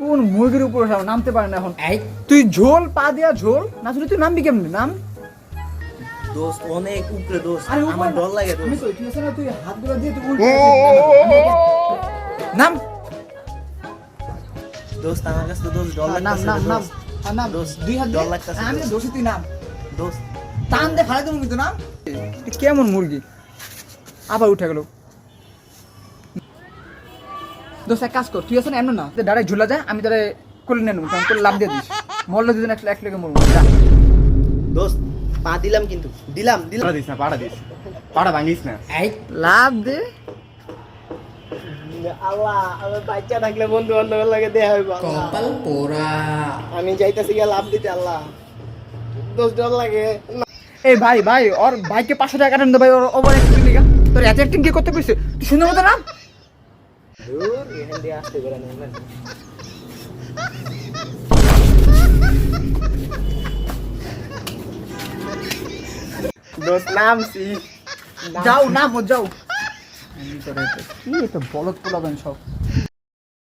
কোন মুরগির উপর নামতে পারে না এখন? এই। তুই ঝোল পা দিয়া ঝোল। না তুই নামবি কেমনি? নাম। দোস্ত অনেক উপরে দোস্ত। আরে আমার উপর- ডর লাগে আমি দোস্ত। ঠিক আছে না তুই হাতগুলো দিয়ে তুই উল্টে নাম। দোস্ত আমার কাছে তো দোস্ত ডর নাম নাম নাম নাম। দোস্ত। আর নাম। দোস্ত, দুই হাত ডর আমি দোস্ত। তুই নাম। দোস্ত। টান দে কিন্তু নাম। কেমন মুরগি? আবার উঠে গেল। দোস্ত এক কাজ কর তুই আছে না এমন না ডাইরেক্ট ঝুলা যায় আমি তাহলে কোলে কারণ কোলে লাভ দিয়ে দিস। মরলে দুদিন এক এক লেগে মরবো। দোস্ত পা দিলাম কিন্তু। দিলাম দিলাম। দিস না পাড়া দিস। পাড়া ভাঙিস না। এই। লাভ দে। আল্লাহ আমার বাচ্চা থাকলে বন্ধু বান্ধবের লাগে দেয়া হইব কপাল পোড়া। আমি যাইতেছি গিয়ে লাভ দিতে আল্লাহ। ডর লাগে। না। এই ভাই ভাই ওর ভাইকে পাঁচশো টাকা কাটান দে ভাই ওর ওভার অ্যাক্টিং লিগা তোর এত অ্যাক্টিং কি করতে পেরেছে তুই সুন্দর মতো নাম ধুর, এখান দিয়ে আসতে করে নেবেন দোস্ত নামছি যাও নাম যাও কি এটা বলদ পোলাবেন সব